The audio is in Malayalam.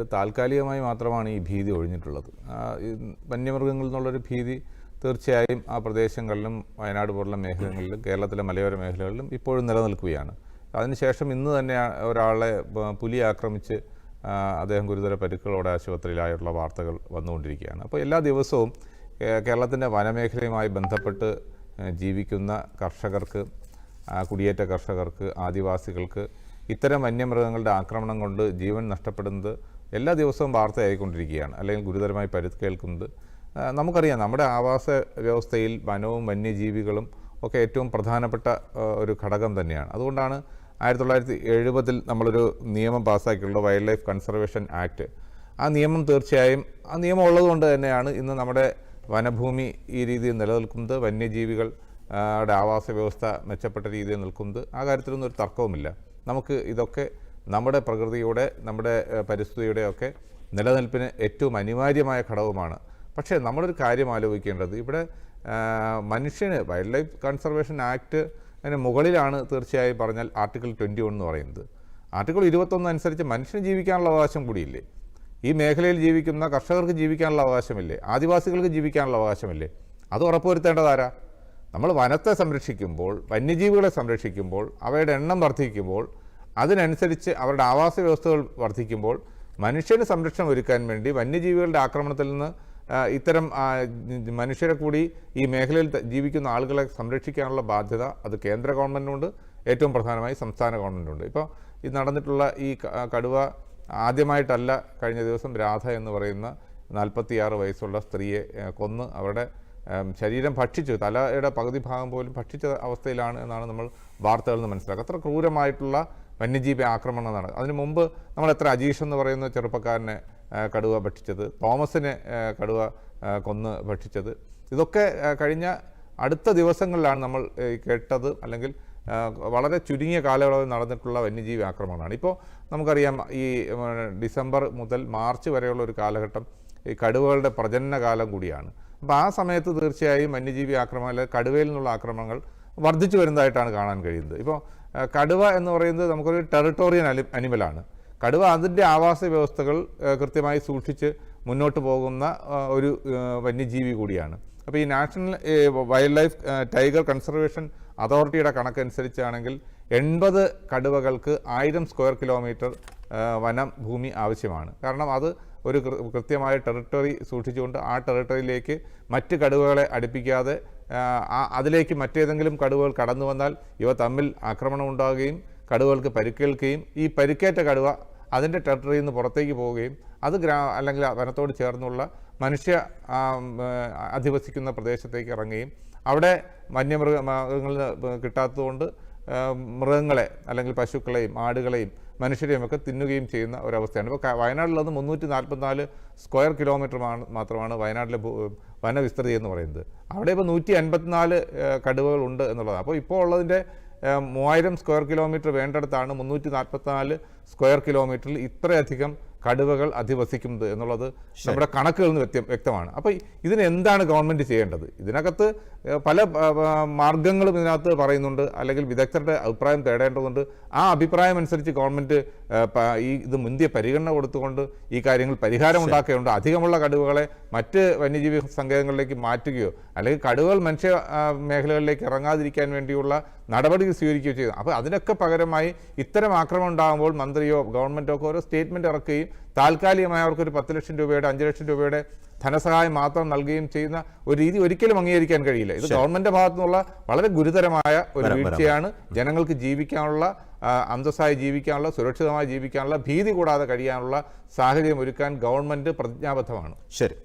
ഇത് താൽക്കാലികമായി മാത്രമാണ് ഈ ഭീതി ഒഴിഞ്ഞിട്ടുള്ളത്. വന്യമൃഗങ്ങളിൽ നിന്നുള്ളൊരു ഭീതി തീർച്ചയായും ആ പ്രദേശങ്ങളിലും വയനാട് പോലുള്ള മേഖലകളിലും കേരളത്തിലെ മലയോര മേഖലകളിലും ഇപ്പോഴും നിലനിൽക്കുകയാണ്. അതിനുശേഷം ഇന്ന് തന്നെ ഒരാളെ പുലി ആക്രമിച്ച് അദ്ദേഹം ഗുരുതര പരിക്കുകളോടെ ആശുപത്രിയിലായുള്ള വാർത്തകൾ വന്നുകൊണ്ടിരിക്കുകയാണ്. അപ്പോൾ എല്ലാ ദിവസവും കേരളത്തിന്റെ വനമേഖലയുമായി ബന്ധപ്പെട്ട് ജീവിക്കുന്ന കർഷകർക്ക് കുടിയേറ്റ കർഷകർക്ക് ആദിവാസികൾക്ക് ഇത്തരം വന്യമൃഗങ്ങളുടെ ആക്രമണം കൊണ്ട് ജീവൻ നഷ്ടപ്പെടുന്നത് എല്ലാ ദിവസവും വാർത്തയായിക്കൊണ്ടിരിക്കുകയാണ്. അല്ലെങ്കിൽ ഗുരുതരമായി പരിക്കേൽക്കുന്നത്. കേൾക്കുന്നത് നമുക്കറിയാം നമ്മുടെ ആവാസ വ്യവസ്ഥയിൽ വനവും വന്യജീവികളും ഒക്കെ ഏറ്റവും പ്രധാനപ്പെട്ട ഒരു ഘടകം തന്നെയാണ്. അതുകൊണ്ടാണ് ആയിരത്തി തൊള്ളായിരത്തി എഴുപതിൽ നമ്മളൊരു നിയമം പാസ്സാക്കിയുള്ള വൈൽഡ് ലൈഫ് കൺസർവേഷൻ ആക്ട്. ആ നിയമം തീർച്ചയായും ആ നിയമം ഉള്ളതുകൊണ്ട് തന്നെയാണ് ഇന്ന് നമ്മുടെ വനഭൂമി ഈ രീതിയിൽ നിലനിൽക്കുന്നത് വന്യജീവികൾ ആവാസ വ്യവസ്ഥ മെച്ചപ്പെട്ട രീതിയിൽ നിൽക്കുന്നത്. ആ കാര്യത്തിലൊന്നും ഒരു തർക്കവുമില്ല. നമുക്ക് ഇതൊക്കെ നമ്മുടെ പ്രകൃതിയുടെ നമ്മുടെ പരിസ്ഥിതിയുടെ ഒക്കെ നിലനിൽപ്പിന് ഏറ്റവും അനിവാര്യമായ ഘടകമാണ്. പക്ഷേ നമ്മളൊരു കാര്യം ആലോചിക്കേണ്ടത് ഇവിടെ മനുഷ്യന് വൈൽഡ് ലൈഫ് കൺസർവേഷൻ ആക്ട് അതിന് മുകളിലാണ് തീർച്ചയായും പറഞ്ഞാൽ ആർട്ടിക്കിൾ ട്വന്റി വൺ എന്ന് പറയുന്നത്. ആർട്ടിക്കിൾ ഇരുപത്തൊന്ന് അനുസരിച്ച് മനുഷ്യന് ജീവിക്കാനുള്ള അവകാശം കൂടിയില്ലേ? ഈ മേഖലയിൽ ജീവിക്കുന്ന കർഷകർക്ക് ജീവിക്കാനുള്ള അവകാശമില്ലേ? ആദിവാസികൾക്ക് ജീവിക്കാനുള്ള അവകാശമില്ലേ? അത് ഉറപ്പുവരുത്തേണ്ടതാരാ നമ്മൾ വനത്തെ സംരക്ഷിക്കുമ്പോൾ വന്യജീവികളെ സംരക്ഷിക്കുമ്പോൾ അവയുടെ എണ്ണം വർദ്ധിക്കുമ്പോൾ അതിനനുസരിച്ച് അവരുടെ ആവാസ വ്യവസ്ഥകൾ വർദ്ധിക്കുമ്പോൾ മനുഷ്യന് സംരക്ഷണം ഒരുക്കാൻ വേണ്ടി വന്യജീവികളുടെ ആക്രമണത്തിൽ നിന്ന് ഇത്തരം മനുഷ്യരെ കൂടി ഈ മേഖലയിൽ ജീവിക്കുന്ന ആളുകളെ സംരക്ഷിക്കാനുള്ള ബാധ്യത അത് കേന്ദ്ര ഗവൺമെന്റിനുണ്ട് ഏറ്റവും പ്രധാനമായി സംസ്ഥാന ഗവൺമെന്റുണ്ട് ഇപ്പോൾ ഇത് നടന്നിട്ടുള്ള ഈ കടുവ ആദ്യമായിട്ടല്ല കഴിഞ്ഞ ദിവസം രാധ എന്ന് പറയുന്ന നാൽപ്പത്തിയാറ് വയസ്സുള്ള സ്ത്രീയെ കൊന്ന് അവരുടെ ശരീരം ഭക്ഷിച്ചു. തലയുടെ പകുതി ഭാഗം പോലും ഭക്ഷിച്ച അവസ്ഥയിലാണ് എന്നാണ് നമ്മൾ വാർത്തകളിൽ നിന്ന് മനസ്സിലാക്കുക. അത്ര ക്രൂരമായിട്ടുള്ള വന്യജീവി ആക്രമണം നടക്കുക അതിനു മുമ്പ് നമ്മൾ എത്ര അജീഷ് എന്ന് പറയുന്ന ചെറുപ്പക്കാരനെ കടുവ ഭക്ഷിച്ചത് തോമസിനെ കടുവ കൊന്ന് ഭക്ഷിച്ചത്. ഇതൊക്കെ കഴിഞ്ഞ അടുത്ത ദിവസങ്ങളിലാണ് നമ്മൾ കേട്ടത് അല്ലെങ്കിൽ വളരെ ചുരുങ്ങിയ കാലയളവിൽ നടന്നിട്ടുള്ള വന്യജീവി ആക്രമണമാണ്. ഇപ്പോൾ നമുക്കറിയാം ഈ ഡിസംബർ മുതൽ മാർച്ച് വരെയുള്ള ഒരു കാലഘട്ടം ഈ കടുവകളുടെ പ്രജനന കാലം കൂടിയാണ്. അപ്പോൾ ആ സമയത്ത് തീർച്ചയായും വന്യജീവി ആക്രമണം അല്ലെങ്കിൽ കടുവയിൽ നിന്നുള്ള ആക്രമണങ്ങൾ വർദ്ധിച്ചു വരുന്നതായിട്ടാണ് കാണാൻ കഴിയുന്നത്. ഇപ്പോൾ കടുവ എന്ന് പറയുന്നത് നമുക്കൊരു ടെറിട്ടോറിയൽ അനി അനിമലാണ്. കടുവ അതിന്റെ ആവാസ വ്യവസ്ഥകൾ കൃത്യമായി സൂക്ഷിച്ച് മുന്നോട്ട് പോകുന്ന ഒരു വന്യജീവി കൂടിയാണ്. അപ്പോൾ ഈ national wild life tiger conservation അതോറിറ്റിയുടെ കണക്കനുസരിച്ചാണെങ്കിൽ എൺപത് കടുവകൾക്ക് ആയിരം സ്ക്വയർ കിലോമീറ്റർ വനം ഭൂമി ആവശ്യമാണ്. കാരണം അത് ഒരു കൃത്യമായ ടെറിട്ടറി സൂക്ഷിച്ചുകൊണ്ട് ആ ടെറിട്ടറിയിലേക്ക് മറ്റ് കടുവകളെ അടുപ്പിക്കാതെ അതിലേക്ക് മറ്റേതെങ്കിലും കടുവകൾ കടന്നു വന്നാൽ ഇവ തമ്മിൽ ആക്രമണം ഉണ്ടാകുകയും കടുവകൾക്ക് പരിക്കേൽക്കുകയും ഈ പരിക്കേറ്റ കടുവ അതിന്റെ ടെറിട്ടറിയിൽ നിന്ന് പുറത്തേക്ക് പോവുകയും അത് ഗ്രാ അല്ലെങ്കിൽ വനത്തോട് ചേർന്നുള്ള മനുഷ്യ അധിവസിക്കുന്ന പ്രദേശത്തേക്ക് ഇറങ്ങുകയും അവിടെ വന്യമൃഗ മൃഗങ്ങളിൽ കിട്ടാത്തതുകൊണ്ട് മൃഗങ്ങളെ അല്ലെങ്കിൽ പശുക്കളെയും ആടുകളെയും മനുഷ്യരെയും ഒക്കെ തിന്നുകയും ചെയ്യുന്ന ഒരവസ്ഥയാണ്. ഇപ്പോൾ വയനാട്ടിലുള്ളത് മുന്നൂറ്റി നാൽപ്പത്തിനാല് സ്ക്വയർ കിലോമീറ്റർ മാത്രമാണ് വയനാട്ടിലെ വനവിസ്തൃതി എന്ന് പറയുന്നത്. അവിടെ ഇപ്പോൾ നൂറ്റി അൻപത്തിനാല് കടുവകളുണ്ട് എന്നുള്ളതാണ്. അപ്പോൾ ഇപ്പോൾ ഉള്ളതിന്റെ മൂവായിരം സ്ക്വയർ കിലോമീറ്റർ വേണ്ടിടത്താണ് മുന്നൂറ്റി നാൽപ്പത്തിനാല് സ്ക്വയർ കിലോമീറ്ററിൽ ഇത്രയധികം കടുവകൾ അധിവസിക്കുന്നത് എന്നുള്ളത് നമ്മുടെ കണക്കുകളിൽ നിന്ന് വ്യക്തം വ്യക്തമാണ്. അപ്പോൾ ഇതിന് എന്താണ് ഗവൺമെന്റ് ചെയ്യേണ്ടത്? ഇതിനകത്ത് പല മാർഗങ്ങളും ഇതിനകത്ത് പറയുന്നുണ്ട്. അല്ലെങ്കിൽ വിദഗ്ധരുടെ അഭിപ്രായം തേടേണ്ടതുണ്ട്. ആ അഭിപ്രായം അനുസരിച്ച് ഗവൺമെന്റ് ഈ ഇത് മുന്തിയ പരിഗണന കൊടുത്തുകൊണ്ട് ഈ കാര്യങ്ങൾ പരിഹാരം ഉണ്ടാക്കുകയുണ്ട് അധികമുള്ള കടുവകളെ മറ്റ് വന്യജീവി സങ്കേതങ്ങളിലേക്ക് മാറ്റുകയോ അല്ലെങ്കിൽ കടുവകൾ മനുഷ്യ മേഖലകളിലേക്ക് ഇറങ്ങാതിരിക്കാൻ വേണ്ടിയുള്ള നടപടികൾ സ്വീകരിക്കുകയോ ചെയ്തു അപ്പോൾ അതിനൊക്കെ പകരമായി ഇത്തരം ആക്രമണം ഉണ്ടാകുമ്പോൾ മന്ത്രിയോ ഗവൺമെന്റോ ഓരോ സ്റ്റേറ്റ്മെന്റ് ഇറക്കുകയും താൽക്കാലികമായി അവർക്കൊരു പത്ത് ലക്ഷം രൂപയുടെ അഞ്ച് ലക്ഷം രൂപയുടെ ധനസഹായം മാത്രം നൽകുകയും ചെയ്യുന്ന ഒരു രീതി ഒരിക്കലും അംഗീകരിക്കാൻ കഴിയില്ല. ഇത് ഗവൺമെന്റ് ഭാഗത്തു നിന്നുള്ള വളരെ ഗുരുതരമായ ഒരു. വീഴ്ചയാണ് ജനങ്ങൾക്ക് ജീവിക്കാനുള്ള അന്തസ്സായി ജീവിക്കാനുള്ള സുരക്ഷിതമായി ജീവിക്കാനുള്ള ഭീതി കൂടാതെ കഴിയാനുള്ള സാഹചര്യം ഒരുക്കാൻ ഗവൺമെന്റ് പ്രതിജ്ഞാബദ്ധമാണ്. ശരി.